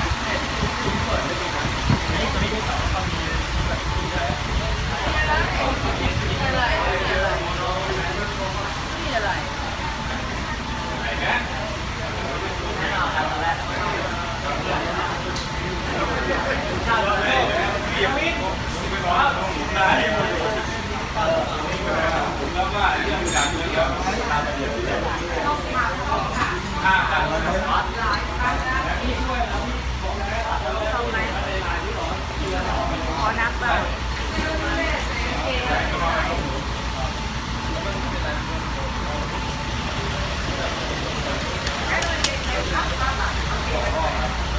ที่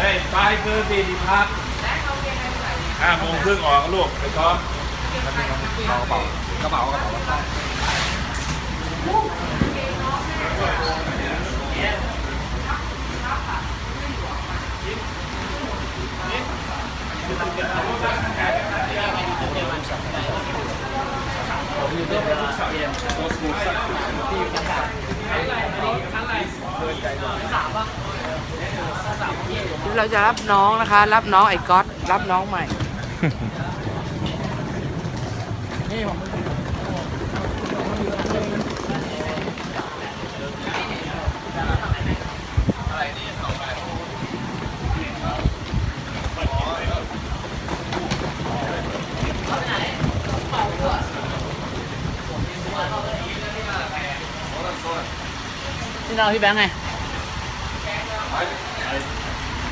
เฮ้ยไปคือสี่สิบพักห้าโมงครึ่งออกลูกไปซ้อมกระเป๋ากระเป๋ากระเป๋ากระ เป๋าเราจะรับน้องนะคะ รับน้องไอ้ก๊อตรับน้องใหม่ที่เราพี่แบงค์ไง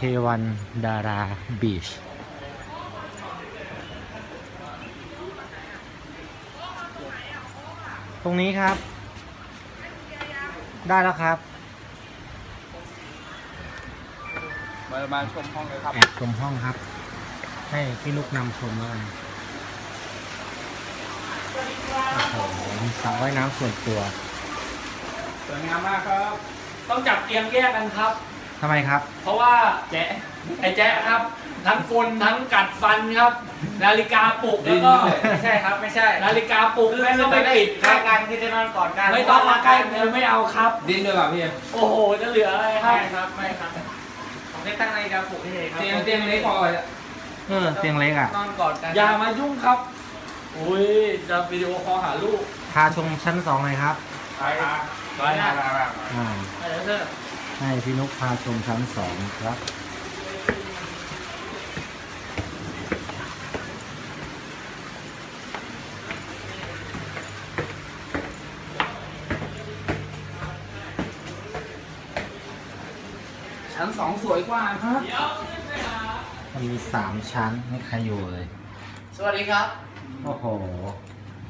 ทวันดาราบีชตรงนี้ครับ ได้แล้วครับ มามาชมห้องเลยครับ แอบชมห้องครับ ให้พี่นุกนำชมแล้วกันโอ้โหมีสระว่ายน้ำส่วนตัว สวยงามมากครับ ต้องจับเตียงแยกกันครับ ทำไมครับ เพราะว่าแจ๊ะไอ้แจ๊ะครับ ทั้งคนทั้งกัดฟันครับ นาฬิกาปลุกแล้วก็ไม่ใช่ครับไม่ใช่นาฬิกาปลุกแม่งก็ไม่ปิดครับการที่จะนอนก่อนกันไม่ต้องมาใกล้เลยไม่เอาครับ ดิ้นด้วยเปล่าพี่โอ้โหจะเหลืออะไรครับ ไม่ครับไม่ครับผมได้ตั้งนาฬิกาปลุกที่เครับเตียงเตียงเล็กพอเลยเออเตียงเล็กอะ นอนกอดกันอย่ามายุ่งครับอุ้ยจะวิดีโอคอลหาลูกพาชมชั้นสองเลยครับ ไปครับไปครับอ่า ไปแล้วเถอะ ให้พี่นุกพาชมชั้นสองครับ ชั้นสองสวยกว่าครับ มันมีสามชั้นไม่ใครอยู่เลย สวัสดีครับ โอ้โห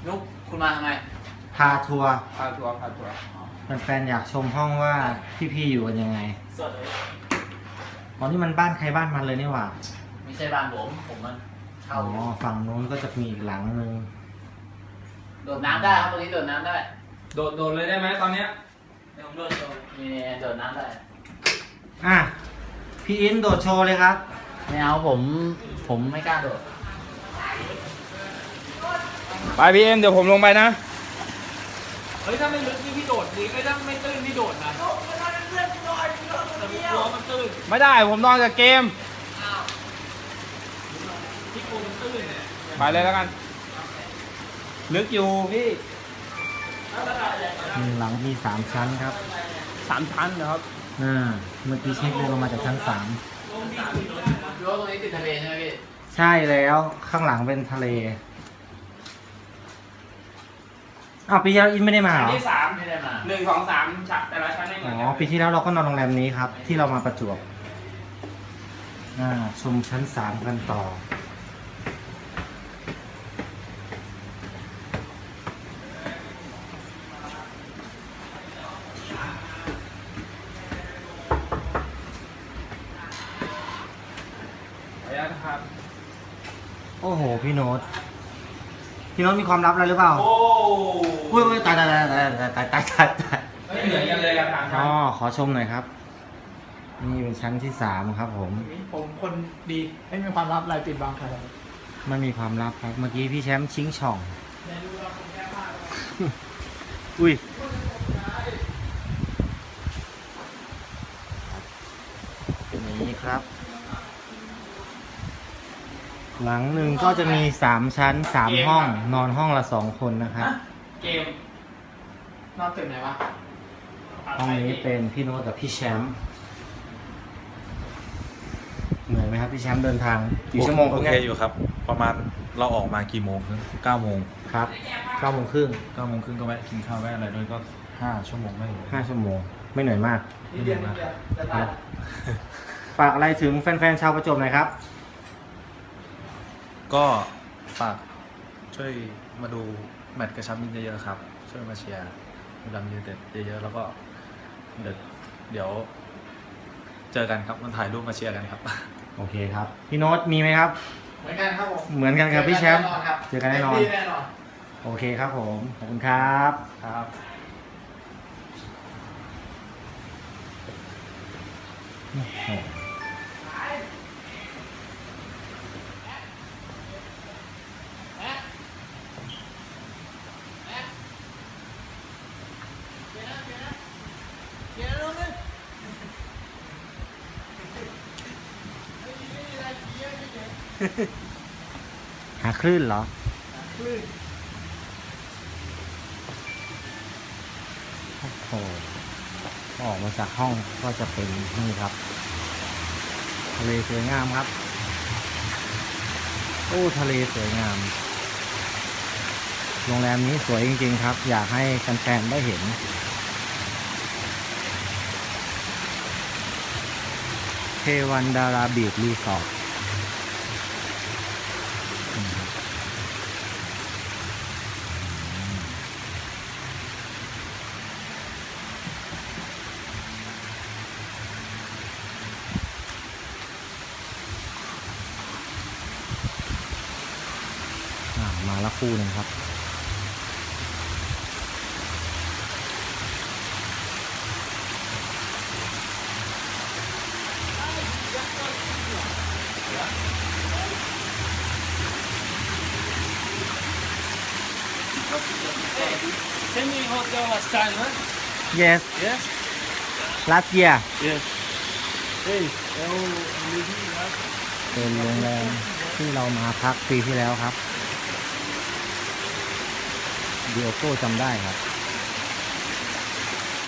นุกคุณมาทำไม พาทัวร์พาทัวร์พาทัวร์ แฟนๆอยากชมห้องว่าพี่ๆอยู่กันยังไงสวัสดีอ๋อนี่มันบ้านใครบ้านมันเลยนี่หว่าไม่ใช่บ้านผมผมมันอ๋เช่าอฝั่งนู้นก็จะมีอีกหลังนึงโดดน้ำได้ครับตรงนี้โดดน้ำได้โดดโดดเลยได้ไหมตอนเนี้ยเดี๋ยวผมโดดโดดนี่โดดน้ำได้อะพี่อินโดดโชว์เลยครับไม่เอาผมผมไม่กล้าโดด ไปพี่เอ็มเดี๋ยวผมลงไปนะ เฮ้ยถ้าไม่ลึกนี่พี่โดดดีไอ้ถ้าไม่ตื้นพี่โดดนะแต่ผมกลัวมันตื้นไม่ได้ผมนอนกับเกม พี่กลัวมันตื้นเนี่ยไปเลยแล้วกัน ลึกอยู่พี่หนึ่งหลังมีสามชั้นครับ สามชั้นนะครับ อ่า เมื่อกี้เช็คเดินลงมาจากชั้นสามดูว่าตรงนี้ติดทะเลใช่ไหมพี่ ใช่แล้วข้างหลังเป็นทะเล อ้าวปีที่แล้วอินไม่ได้มาเหรอ ที่สามไม่ได้มาหนึ่งสองสามฉับแต่ละชั้นไม่หมือ๋อปีที่แล้วเราก็นอนโรงแรมนี้ครับ ที่เรามาประจวบอ่าชมชั้นสามกันต่อไปอนุญะครับโอ้โห พี่โน้ต พี่โน้ตมีความลับอะไรหรือเปล่าโอ้อุ้ยอุ้ยตายตายตายตายตายตายตายตายตายไม่เหมือนกันเลยอะต่างกัอ๋นอขอชมหน่อยครับ นี่เป็นชั้นที่สามครับ ผม ผมคนดีไม่มีความลับอะไรปิดบังใครเลยไม่มีความลับครับ เมื่อกี้พี่แชมป์ชิงช่อง อุ้ย เป็นอย่างนี้ครับ หลังหนึ่งก็จะมีสามชั้นสามห้อง นอนห้องละสองคนนะครับ เกม นอนตึกไหนวะห้องนี้เป็นพี่โน้ตกับพี่แชมป์เหนื่อยไหมครับพี่แชมป์เดินทางกี่ชั่วโมงโอเคนี่ยอยู่ครับ ประมาณเราออกมากี่โมงเก้าโมงครับเก้าโมงครึ่งเก้าโมงครึ่งก็แวะกินข้าวแวะอะไรด้วยก็ห้าชั่วโมงไม่ถึงห้าชั่วโมง ไม่เหนื่อยมากนี่เดียวนี่เดียวจะตายฝากอะไรถึงแฟนๆชาวประจวบหน่อยครับ ก็ฝากช่วยมาดูแมตช์กระชับมิตรเยอะๆครับ ช่วยมาเชียร์บุรีรัมย์ยูไนเต็ดเยอะๆแล้วก็เดี๋ยวเดี๋ยว เจอกันครับมันถ่ายรูปมาเชียร์กันครับ โอเคครับ พี่โน้ตมีไหมครับ เหมือนกันครับผมเหมือนกันกับพี่แชมป์ เจอกันแน่นอนเต็มที่แน่นอนโอเคครับผม ขอบคุณครับ ครับห หาคลื่นเหรอโอ้โหออกมาจากห้องก็จะเป็นนี่ครับทะเลสวยงามครับ โอ้ทะเลสวยงาม โรงแรมนี้สวยจริง ๆ ครับ อยากให้แฟนๆได้เห็นเทวันดาราบีดรีสอร์ท มาแล้วคู่หนึ่งครับ Semi hotel last time, huh? yes Yes. last year Yes. Hey, oh, เป็นโรงแรมที่เรามาพักปีที่แล้วครับ ดิโอโก้จำได้ครับ